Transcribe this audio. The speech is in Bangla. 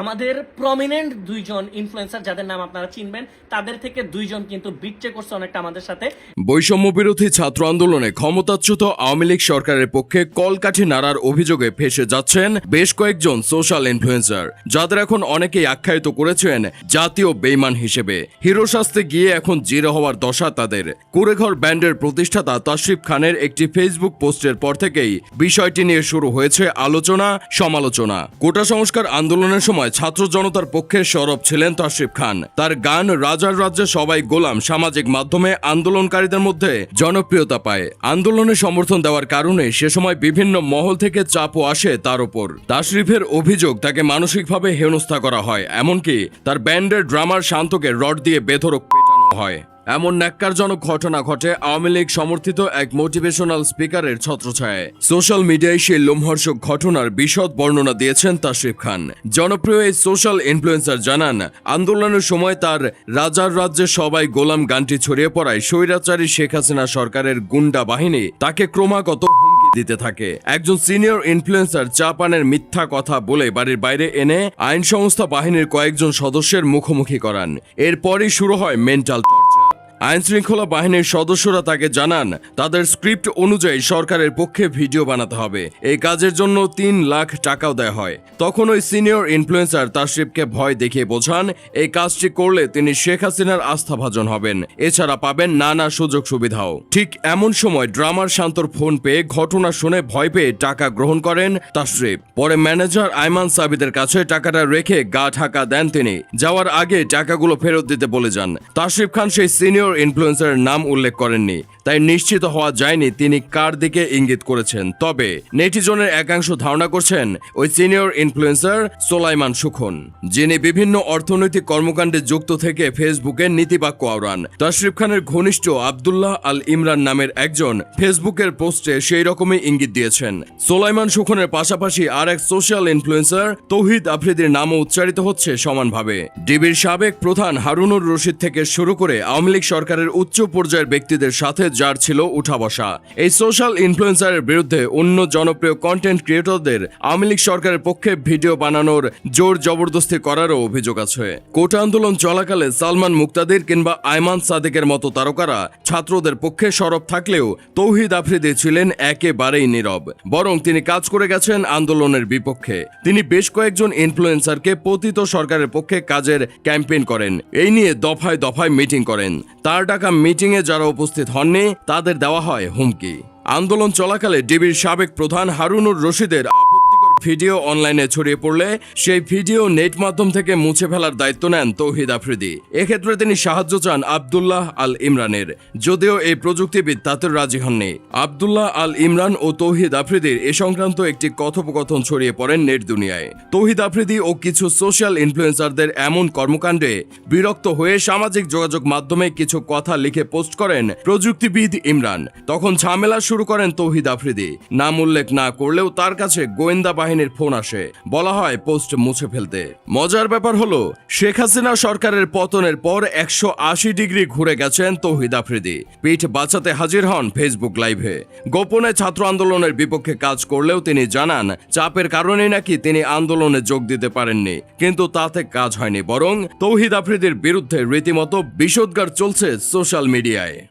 আমাদের প্রমিনেন্ট দুইজন ইনফ্লুয়েন্সার যাদের নাম আপনারা চিনবেন, তাদের থেকে দুইজন কিন্তু বিটচে করছে অনেকটা আমাদের সাথে। বৈষম্য বিরোধী ছাত্র আন্দোলনে ক্ষমতাচ্যুত আওয়ামী লীগ সরকারের পক্ষে কলকাঠি নাড়ার অভিযোগে ফেসে যাচ্ছেন বেশ কয়েকজন সোশ্যাল ইনফ্লুয়েন্সার যাদের এখন অনেকেই আখ্যায়িত করেছেন জাতীয় বেইমান হিসেবে। হিরো শাস্তে গিয়ে এখন জিরো হওয়ার দশা তাদের। কুড়েঘর ব্যান্ডের প্রতিষ্ঠাতা তাশরিফ খানের একটি ফেসবুক পোস্টের পর থেকেই বিষয়টি নিয়ে শুরু হয়েছে আলোচনা সমালোচনা কোটা সংস্কার আন্দোলনের সময় ছাত্র জনতার পক্ষে সরব ছিলেন তাসিফ খান। তার গান রাজার রাজ্যে সবাই গোলাম সামাজিক মাধ্যমে আন্দোলনকারীদের মধ্যে জনপ্রিয়তা পায়। আন্দোলনে সমর্থন দেওয়ার কারণে সে সময় বিভিন্ন মহল থেকে চাপও আসে তার উপর তাশরিফের অভিযোগ, তাকে মানসিকভাবে হেনস্থা করা হয়, এমনকি তার ব্যান্ডের ড্রামার শান্তকে রড দিয়ে বেধরক পেটানো হয়। এমন ন্যাক্কারজনক ঘটনা ঘটে আওয়ামী লীগ সমর্থিত এক মোটিভেশনাল স্পিকারের ছত্রছায়ায়। সোশ্যাল মিডিয়ায় সেই লোমহর্ষক ঘটনার বিশদ বর্ণনা দিয়েছেন তাশরিফ খান। জনপ্রিয় এই সোশ্যাল ইনফ্লুয়েন্সার জানান, আন্দোলনের সময় তার রাজার রাজ্যে সবাই গোলাম গানটি ছড়িয়ে পড়ায় স্বৈরাচারী শেখ হাসিনা সরকারের গুন্ডা বাহিনী তাকে ক্রমাগত দিতে থাকে। একজন সিনিয়র ইনফ্লুয়েন্সার চা পানের মিথ্যা কথা বলে বাড়ির বাইরে এনে আইন সংস্থা বাহিনীর কয়েকজন সদস্যের মুখোমুখি করান। এরপরই শুরু হয় মেন্টাল টর্চার আইন শৃঙ্খলা বাহিনীর সদস্যরা তাকে জানান, তাদের স্ক্রিপ্ট অনুযায়ী সরকারের পক্ষে ভিডিও বানাতে হবে। এই কাজের জন্য তিন লাখ টাকাও দেয়া হয়। তখন ওই সিনিয়র ইনফ্লুয়েন্সার তাশরিফকে ভয় দেখিয়ে বোঝান, এই কাজটি করলে তিনি শেখ হাসিনার আস্থাভাজন হবেন। এছাড়া পাবেন নানা সুযোগ সুবিধাও। ঠিক এমন সময় ড্রামার শান্তর ফোন পেয়ে ঘটনা শুনে ভয় পেয়ে টাকা গ্রহণ করেন তাশরিফ পরে ম্যানেজার আইমান সাবিদের কাছে টাকাটা রেখে গা ঢাকা দেন তিনি। যাওয়ার আগে টাকাগুলো ফেরত দিতে বলে যান। তাশরিফ খান সেই সিনিয়র ইনফ্লুয়েন্সারের নাম উল্লেখ করেননি। তাই নিশ্চিত হওয়া যায়নি তিনি কার দিকে ইঙ্গিত করেছেন। তবে নেটিজনের একাংশ ধারণা করছেন, ওই সিনিয়র ইনফ্লুয়েন্সার সোলাইমান সুখন, যিনি বিভিন্ন অর্থনৈতিক কর্মকাণ্ডে যুক্ত থেকে ফেসবুকে নীতিবাক্য আওড়ান। তাশরিফ খানের ঘনিষ্ঠ আবদুল্লাহ আল ইমরান নামের একজন ফেসবুকের পোস্টে সেই রকমই ইঙ্গিত দিয়েছেন। সোলাইমান সুখনের পাশাপাশি আর এক সোশ্যাল ইনফ্লুয়েন্সার তৌহিদ আফ্রিদির নামও উচ্চারিত হচ্ছে সমানভাবে। ডিবির সাবেক প্রধান হারুনুর রশিদ থেকে শুরু করে আওয়ামী লীগ সরকারের উচ্চ পর্যায়ের ব্যক্তিদের সাথে যার ছিল উঠা বসা। এই সোশ্যাল ইনফ্লুয়েন্সারের বিরুদ্ধে অন্য জনপ্রিয় কন্টেন্ট ক্রিয়েটরদের আওয়ামী লীগ সরকারের পক্ষে ভিডিও বানানোর জোর জবরদস্তি করারও অভিযোগ আছে। কোটা আন্দোলন চলাকালে সালমান মুক্তাদির কিংবা আয়মান সাদেকের মতো তারকারা ছাত্রদের পক্ষে সরব থাকলেও তৌহিদ আফ্রিদি ছিলেন একেবারেই নীরব। বরং তিনি কাজ করে গেছেন আন্দোলনের বিপক্ষে। তিনি বেশ কয়েকজন ইনফ্লুয়েন্সারকে পতিত সরকারের পক্ষে কাজের ক্যাম্পেইন করেন। এই নিয়ে দফায় দফায় মিটিং করেন। তার ডাকা মিটিংয়ে যারা উপস্থিত হননি তাদের দেওয়া হয় হুমকি। আন্দোলন চলাকালে ডিবির সাবেক প্রধান হারুনুর রশিদের ভিডিও অনলাইনে ছড়িয়ে পড়লে সেই ভিডিও নেট মাধ্যম থেকে মুছে ফেলার দায়িত্ব নেন তৌহিদ আফ্রিদি। এক্ষেত্রে তিনি সাহায্য চান আবদুল্লাহ আল ইমরানের। যদিও এই প্রযুক্তিবিদ তাতে রাজি হননি। আবদুল্লাহ আল ইমরান ও তৌহিদ আফ্রিদির এ সংক্রান্ত একটি কথোপকথন ছড়িয়ে পড়েন নেট দুনিয়ায়। তৌহিদ আফ্রিদি ও কিছু সোশ্যাল ইনফ্লুয়েন্সারদের এমন কর্মকাণ্ডে বিরক্ত হয়ে সামাজিক যোগাযোগ মাধ্যমে কিছু কথা লিখে পোস্ট করেন প্রযুক্তিবিদ ইমরান। তখন ঝামেলা শুরু করেন তৌহিদ আফ্রিদি। নাম উল্লেখ না করলেও তার কাছে গোয়েন্দা বাহিনীর ফোন আসে। বলা হয়, পোস্ট মুছে ফেলতে। মজার ব্যাপার হলো, শেখ হাসিনা সরকারের পতনের পর একশো আশি ডিগ্রি ঘুরে গেছেন তৌহিদ আফ্রিদি। পিঠ বাঁচাতে হাজির হন ফেসবুক লাইভে। গোপনে ছাত্র আন্দোলনের বিপক্ষে কাজ করলেও তিনি জানান, চাপের কারণে নাকি তিনি আন্দোলনে যোগ দিতে পারেননি। কিন্তু তাতে কাজ হয়নি, বরং তৌহিদ আফ্রিদির বিরুদ্ধে রীতিমতো বিষোদ্গার চলছে সোশ্যাল মিডিয়ায়।